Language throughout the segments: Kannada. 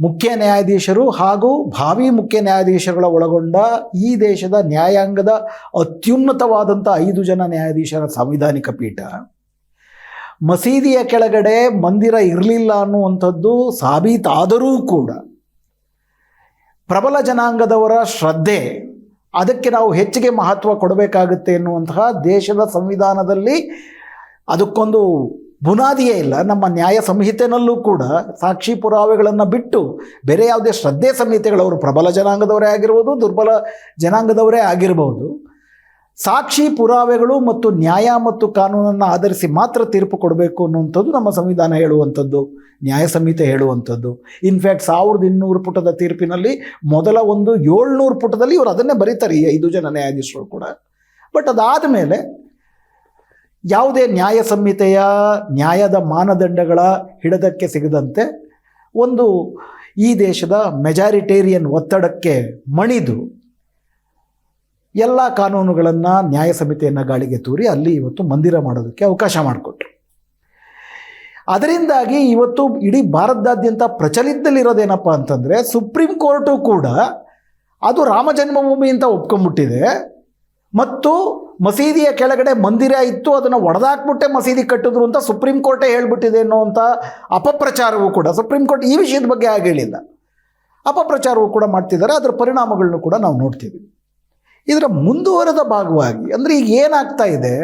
ಮುಖ್ಯ ನ್ಯಾಯಾಧೀಶರು ಹಾಗೂ ಭಾವಿ ಮುಖ್ಯ ನ್ಯಾಯಾಧೀಶರುಗಳ ಒಳಗೊಂಡ ಈ ದೇಶದ ನ್ಯಾಯಾಂಗದ ಅತ್ಯುನ್ನತವಾದಂಥ ಐದು ಜನ ನ್ಯಾಯಾಧೀಶರ ಸಾಂವಿಧಾನಿಕ ಪೀಠ. ಮಸೀದಿಯ ಕೆಳಗಡೆ ಮಂದಿರ ಇರಲಿಲ್ಲ ಅನ್ನುವಂಥದ್ದು ಸಾಬೀತಾದರೂ ಕೂಡ ಪ್ರಬಲ ಜನಾಂಗದವರ ಶ್ರದ್ಧೆ, ಅದಕ್ಕೆ ನಾವು ಹೆಚ್ಚಿಗೆ ಮಹತ್ವ ಕೊಡಬೇಕಾಗುತ್ತೆ ಎನ್ನುವಂತಹ ದೇಶದ ಸಂವಿಧಾನದಲ್ಲಿ ಅದಕ್ಕೊಂದು ಬುನಾದಿಯೇ ಇಲ್ಲ, ನಮ್ಮ ನ್ಯಾಯ ಸಂಹಿತೆನಲ್ಲೂ ಕೂಡ ಸಾಕ್ಷಿ ಪುರಾವೆಗಳನ್ನು ಬಿಟ್ಟು ಬೇರೆ ಯಾವುದೇ ಶ್ರದ್ಧೆ ಸಂಹಿತೆಗಳವರು ಪ್ರಬಲ ಜನಾಂಗದವರೇ ಆಗಿರ್ಬೋದು, ದುರ್ಬಲ ಜನಾಂಗದವರೇ ಆಗಿರ್ಬೋದು. ಸಾಕ್ಷಿ ಪುರಾವೆಗಳು ಮತ್ತು ನ್ಯಾಯ ಮತ್ತು ಕಾನೂನನ್ನು ಆಧರಿಸಿ ಮಾತ್ರ ತೀರ್ಪು ಕೊಡಬೇಕು ಅನ್ನುವಂಥದ್ದು ನಮ್ಮ ಸಂವಿಧಾನ ಹೇಳುವಂಥದ್ದು, ನ್ಯಾಯ ಸಂಹಿತೆ ಹೇಳುವಂಥದ್ದು. ಇನ್ಫ್ಯಾಕ್ಟ್ ಸಾವಿರದ ಇನ್ನೂರು ಪುಟದ ತೀರ್ಪಿನಲ್ಲಿ ಮೊದಲ ಒಂದು ಏಳ್ನೂರು ಪುಟದಲ್ಲಿ ಇವರು ಅದನ್ನೇ ಬರೀತಾರೆ ಈ ಐದು ಜನ ನ್ಯಾಯಾಧೀಶರು ಕೂಡ. ಬಟ್ ಅದಾದ ಮೇಲೆ ಯಾವುದೇ ನ್ಯಾಯ ಸಂಹಿತೆಯ ನ್ಯಾಯದ ಮಾನದಂಡಗಳ ಹಿಡದಕ್ಕೆ ಸಿಗದಂತೆ ಒಂದು ಈ ದೇಶದ ಮೆಜಾರಿಟೇರಿಯನ್ ಒತ್ತಡಕ್ಕೆ ಮಣಿದು ಎಲ್ಲ ಕಾನೂನುಗಳನ್ನು ನ್ಯಾಯ ಸಮಿತಿಯನ್ನು ಗಾಳಿಗೆ ತೂರಿ ಅಲ್ಲಿ ಇವತ್ತು ಮಂದಿರ ಮಾಡೋದಕ್ಕೆ ಅವಕಾಶ ಮಾಡಿಕೊಟ್ರು. ಅದರಿಂದಾಗಿ ಇವತ್ತು ಇಡೀ ಭಾರತದಾದ್ಯಂತ ಪ್ರಚಲಿತದಲ್ಲಿರೋದೇನಪ್ಪ ಅಂತಂದರೆ ಸುಪ್ರೀಂ ಕೋರ್ಟು ಕೂಡ ಅದು ರಾಮ ಜನ್ಮಭೂಮಿ ಅಂತ ಒಪ್ಕೊಂಡ್ಬಿಟ್ಟಿದೆ. ಮತ್ತು ಮಸೀದಿಯ ಕೆಳಗಡೆ ಮಂದಿರ ಇತ್ತು, ಅದನ್ನು ಒಡೆದಾಕ್ಬಿಟ್ಟೆ ಮಸೀದಿ ಕಟ್ಟಿದ್ರು ಅಂತ ಸುಪ್ರೀಂ ಕೋರ್ಟೇ ಹೇಳ್ಬಿಟ್ಟಿದೆ ಅನ್ನೋವಂಥ ಅಪಪ್ರಚಾರವೂ ಕೂಡ, ಸುಪ್ರೀಂ ಕೋರ್ಟ್ ಈ ವಿಷಯದ ಬಗ್ಗೆ ಆಗ ಹೇಳಿಲ್ಲ. ಅಪಪ್ರಚಾರವೂ ಕೂಡ ಮಾಡ್ತಿದ್ದಾರೆ, ಅದರ ಪರಿಣಾಮಗಳನ್ನು ಕೂಡ ನಾವು ನೋಡ್ತೀವಿ. ಇದರ ಮುಂದುವರೆದ ಭಾಗವಾಗಿ, ಅಂದರೆ ಈಗ ಏನಾಗ್ತಾ ಇದೆ,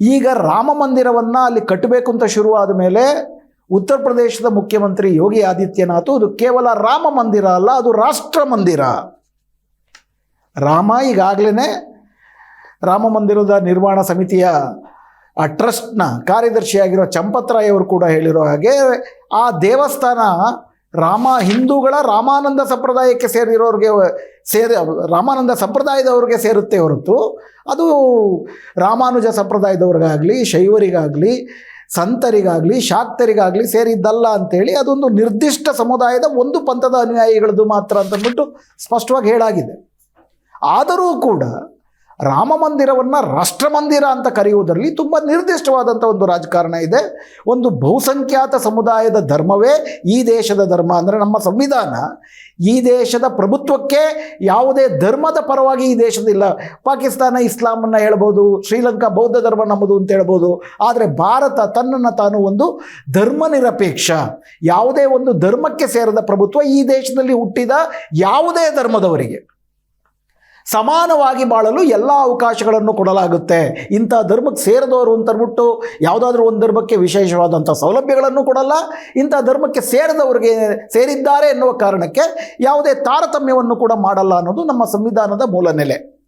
ಈಗ ರಾಮ ಮಂದಿರವನ್ನು ಅಲ್ಲಿ ಕಟ್ಟಬೇಕು ಅಂತ ಶುರುವಾದ ಮೇಲೆ ಉತ್ತರ ಪ್ರದೇಶದ ಮುಖ್ಯಮಂತ್ರಿ ಯೋಗಿ ಆದಿತ್ಯನಾಥ್, ಅದು ಕೇವಲ ರಾಮ ಮಂದಿರ ಅಲ್ಲ, ಅದು ರಾಷ್ಟ್ರ ಮಂದಿರ. ರಾಮ ಈಗಾಗಲೇ ರಾಮ ಮಂದಿರದ ನಿರ್ಮಾಣ ಸಮಿತಿಯ, ಆ ಟ್ರಸ್ಟ್ನ ಕಾರ್ಯದರ್ಶಿಯಾಗಿರೋ ಚಂಪತ್ರಾಯ್ ಅವರು ಕೂಡ ಹೇಳಿರೋ ಹಾಗೆ ಆ ದೇವಸ್ಥಾನ ರಾಮ ಹಿಂದೂಗಳ ರಾಮಾನಂದ ಸಂಪ್ರದಾಯಕ್ಕೆ ಸೇರಿರೋರಿಗೆ ಸೇರಿ, ರಾಮಾನಂದ ಸಂಪ್ರದಾಯದವ್ರಿಗೆ ಸೇರುತ್ತೆ ಹೊರತು ಅದು ರಾಮಾನುಜ ಸಂಪ್ರದಾಯದವ್ರಿಗಾಗಲಿ, ಶೈವರಿಗಾಗಲಿ, ಸಂತರಿಗಾಗಲಿ, ಶಾಕ್ತರಿಗಾಗಲಿ ಸೇರಿದ್ದಲ್ಲ ಅಂತೇಳಿ ಅದೊಂದು ನಿರ್ದಿಷ್ಟ ಸಮುದಾಯದ ಒಂದು ಪಂಥದ ಅನುಯಾಯಿಗಳದ್ದು ಮಾತ್ರ ಅಂತಂದ್ಬಿಟ್ಟು ಸ್ಪಷ್ಟವಾಗಿ ಹೇಳಾಗಿದೆ. ಆದರೂ ಕೂಡ ರಾಮ ಮಂದಿರವನ್ನು ರಾಷ್ಟ್ರ ಮಂದಿರ ಅಂತ ಕರೆಯುವುದರಲ್ಲಿ ತುಂಬ ನಿರ್ದಿಷ್ಟವಾದಂಥ ಒಂದು ರಾಜಕಾರಣ ಇದೆ. ಒಂದು ಬಹುಸಂಖ್ಯಾತ ಸಮುದಾಯದ ಧರ್ಮವೇ ಈ ದೇಶದ ಧರ್ಮ ಅಂದರೆ ನಮ್ಮ ಸಂವಿಧಾನ. ಈ ದೇಶದ ಪ್ರಭುತ್ವಕ್ಕೆ ಯಾವುದೇ ಧರ್ಮದ ಪರವಾಗಿ ಈ ದೇಶದಿಲ್ಲ ಪಾಕಿಸ್ತಾನ ಇಸ್ಲಾಮನ್ನು ಹೇಳ್ಬೋದು, ಶ್ರೀಲಂಕಾ ಬೌದ್ಧ ಧರ್ಮ ನಮ್ಮದು ಅಂತ ಹೇಳ್ಬೋದು. ಆದರೆ ಭಾರತ ತನ್ನನ್ನು ತಾನು ಒಂದು ಧರ್ಮ ನಿರಪೇಕ್ಷ. ಯಾವುದೇ ಒಂದು ಧರ್ಮಕ್ಕೆ ಸೇರದ ಪ್ರಭುತ್ವ ಈ ದೇಶದಲ್ಲಿ ಹುಟ್ಟಿದ ಯಾವುದೇ ಧರ್ಮದವರಿಗೆ. ಸಮಾನವಾಗಿ ಬಾಳಲು ಎಲ್ಲ ಅವಕಾಶಗಳನ್ನು ಕೊಡಲಾಗುತ್ತೆ. ಇಂಥ ಧರ್ಮಕ್ಕೆ ಸೇರಿದವರು ಅಂತ ಅಂದ್ಬಿಟ್ಟು ಯಾವುದಾದ್ರೂ ಒಂದು ಧರ್ಮಕ್ಕೆ ವಿಶೇಷವಾದಂಥ ಸೌಲಭ್ಯಗಳನ್ನು ಕೊಡಲ್ಲ. ಇಂಥ ಧರ್ಮಕ್ಕೆ ಸೇರಿದವರಿಗೆ ಸೇರಿದ್ದಾರೆ ಎನ್ನುವ ಕಾರಣಕ್ಕೆ ಯಾವುದೇ ತಾರತಮ್ಯವನ್ನು ಕೂಡ ಮಾಡಲ್ಲ ಅನ್ನೋದು ನಮ್ಮ ಸಂವಿಧಾನದ ಮೂಲ ನೆಲೆ.